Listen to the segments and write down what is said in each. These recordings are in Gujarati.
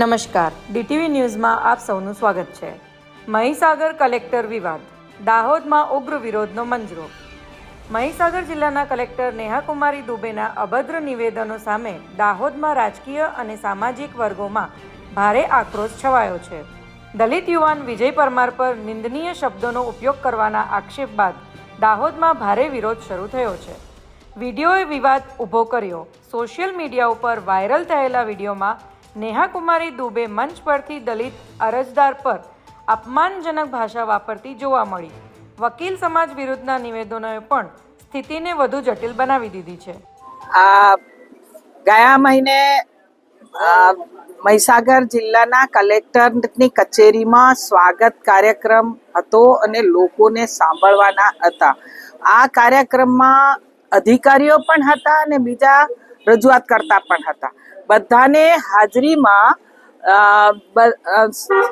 નમસ્કાર. ડીટીવી ન્યૂઝમાં આપ સૌનું સ્વાગત છે. મહીસાગર કલેક્ટર વિવાદ. દાહોદમાં ઉગ્ર વિરોધનો મંજરો. મહીસાગર જિલ્લાના કલેક્ટર નેહાકુમારી દુબેના અભદ્ર નિવેદનો સામે દાહોદમાં રાજકીય અને સામાજિક વર્ગોમાં ભારે આક્રોશ છવાયો છે. દલિત યુવાન વિજય પરમાર પર નિંદનીય શબ્દોનો ઉપયોગ કરવાના આક્ષેપ બાદ દાહોદમાં ભારે વિરોધ શરૂ થયો છે. વિડીયોએ વિવાદ ઊભો કર્યો. સોશિયલ મીડિયા ઉપર વાયરલ થયેલા વિડીયોમાં નેહા કુમારી દુબે મંચ પરથી દલિત અરજદાર પર અપમાનજનક ભાષા વાપરતી જોવા મળી. વકીલ સમાજ વિરુદ્ધના નિવેદનોએ પણ સ્થિતિને વધુ જટિલ બનાવી દીધી છે. આ ગયા મહિને મહીસાગર જિલ્લાના કલેક્ટરની કચેરીમાં સ્વાગત કાર્યક્રમ હતો અને લોકોને સાંભળવાના હતા. આ કાર્યક્રમમાં અધિકારીઓ પણ હતા અને બીજા રજૂઆત કરતા પણ હતા. બધાને હાજરીમાં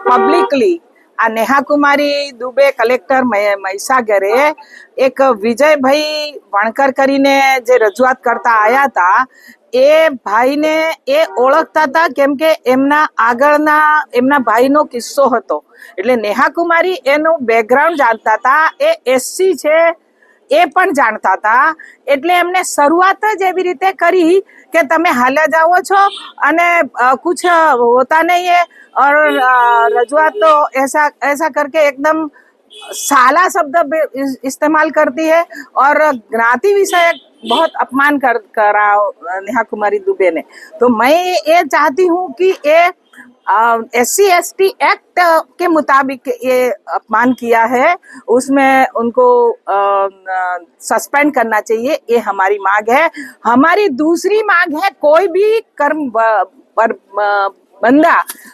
પબ્લિકલી આ નેહા કુમારી દુબે કલેક્ટર મહે- મહીસાગરે એક વિજયભાઈ વણકર કરીને જે રજૂઆત કરતા આવ્યા હતા, એ ભાઈને એ ઓળખતા હતા કેમ કે એમના આગળના, એમના ભાઈનો કિસ્સો હતો. એટલે નેહા કુમારી એનું બેકગ્રાઉન્ડ જાણતા હતા, એ એસસી છે એ પણ જાણતા હતા એટલે એમને શરૂઆત જ એવી રીતે કરી કે તમે હાલ્યા જાઓ છો અને અ, કુછ હોતા નહીં है और अ, रजुआत तो ऐसा ऐसा करके एकदम साला शब्द बे- इस- इस्तेमाल करती है और ज्ञाति विषय बहुत अपमान कर करा नेहा कुमारी दुबे ने तो मैं ये चाहती हूँ कि ये S C S T act के मुताबिक ये अपमान किया है। उसमें उनको सस्पेंड करना चाहिए, ये हमारी मांग है। हमारी दूसरी मांग है, कोई भी कर्म पर बंदा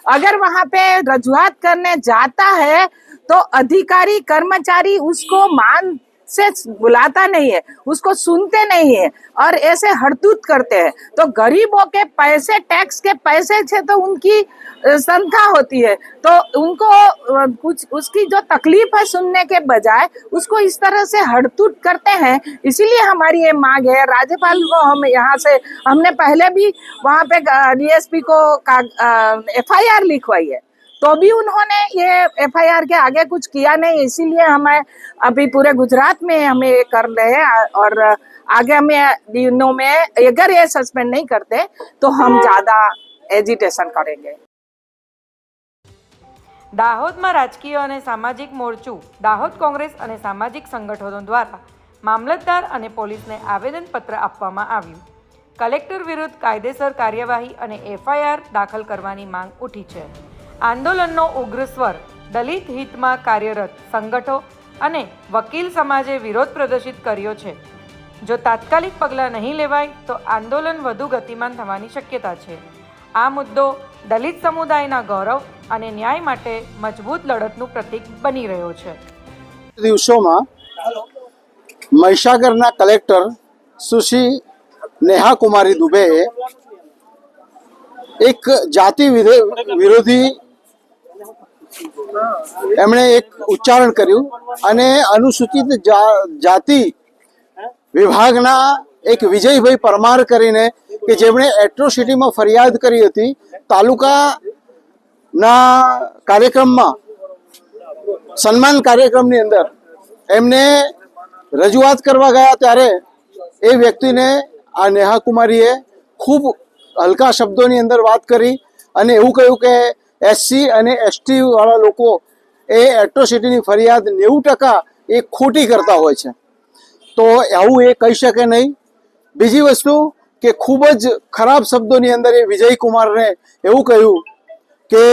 अगर वहाँ पे रजुआत करने जाता है तो अधिकारी, कर्मचारी उसको मान से बुलाता नहीं है, उसको सुनते नहीं है और ऐसे हड़तूत करते हैं। तो गरीबों के पैसे, टैक्स के पैसे से तो उनकी संख्या होती है। तो उनको कुछ उसकी जो तकलीफ़ है सुनने के बजाय, उसको इस तरह से हड़तूट करते हैं। इसीलिए हमारी ये मांग है। राज्यपाल को हम यहाँ से, हमने पहले भी वहाँ पे डीएसपी को एफ़ आई आर लिखवाई है। तो भी उन्होंने ये एफआईआर के आगे कुछ किया नहीं इसीलिए हमें अभी पूरे गुजरात में हमें ये कर रहे हैं और आगे हमें दिनों में अगर ये सस्पेंड नहीं करते तो हम ज्यादा एजिटेशन करेंगे દાહોદમાં રાજકીય અને સામાજિક મોરચું દાહોદ કોંગ્રેસ અને સામાજિક સંગઠનો દ્વારા મામલતદાર અને પોલીસને આવેદનપત્ર આપવામાં આવ્યું કલેક્ટર વિરુદ્ધ કાયદેસર કાર્યવાહી અને એફઆઈઆર દાખલ કરવાની માંગ ઉઠી છે આંદોલનનો ઉગ્ર સ્વર, દલિત હિતમાં કાર્યરત સંગઠો અને વકીલ સમાજે વિરોધ પ્રદર્શિત કર્યો છે. જો તાત્કાલિક પગલાં નહીં લેવાય, તો આંદોલન વધુ ગતિમાન થવાની શક્યતા છે. આ મુદ્દો દલિત સમુદાયના ગૌરવ અને ન્યાય માટે મજબૂત લડતનું પ્રતીક બની રહ્યો છે. દિવસોમાં મહીસાગરના કલેક્ટર સુશ્રી નેહા કુમારી દુબેએ એક જાતિ વિરે- વિરોધી એમણે એક ઉચ્ચારણ કર્યું અને અનુસૂચિત જાતિ વિભાગના એક વિજયભાઈ પરમાર કરીને કે જેમણે એટ્રોસિટીમાં ફરિયાદ કરી હતી, તાલુકાના કાર્યક્રમમાં, સન્માન કાર્યક્રમની અંદર એમને રજૂઆત કરવા ગયા ત્યારે એ વ્યક્તિને આ નેહા કુમારીએ ખૂબ હલકા શબ્દોની અંદર વાત કરી અને એવું કહ્યું કે એસસી અને એસટીવાળા લોકો એ એટ્રોસિટીની ફરિયાદ નેવું ટકા એ ખોટી કરતા હોય છે. તો આવું એ કહી શકે નહીં. બીજી વસ્તુ કે ખૂબ જ ખરાબ શબ્દોની અંદર એ વિજય કુમારને એવું કહ્યું કે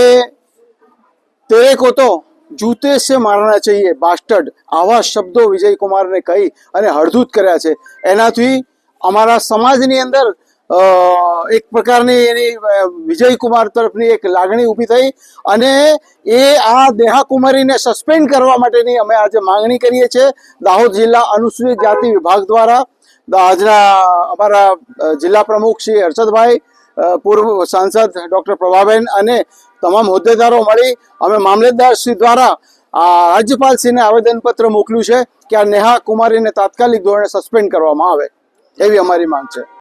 તેરે કો તો જૂતે સે મારણા ચાહીએ બાસ્ટર્ડ આવા શબ્દો વિજય કુમારને કહી અને હળધૂત કર્યા છે. એનાથી અમારા સમાજની અંદર એક પ્રકારની એની વિજયકુમાર વિજય કુમાર તરફની એક લાગણી ઊભી થઈ અને એ આ દેહા કુમારીને સસ્પેન્ડ કરવા માટેની અમે આજે માંગણી કરીએ છીએ. દાહોદ જિલ્લા અનુસૂચિત જાતિ વિભાગ દ્વારા આજના અમારા જિલ્લા પ્રમુખ શ્રી હર્ષદભાઈ પૂર્વ સાંસદ ડૉક્ટર પ્રભાબેન અને તમામ હોદ્દેદારો મળી અમે મામલતદાર શ્રી દ્વારા આ રાજ્યપાલશ્રીને આવેદનપત્ર મોકલ્યું છે કે આ નેહા કુમારીને તાત્કાલિક ધોરણે સસ્પેન્ડ કરવામાં આવે એવી અમારી માંગ છે.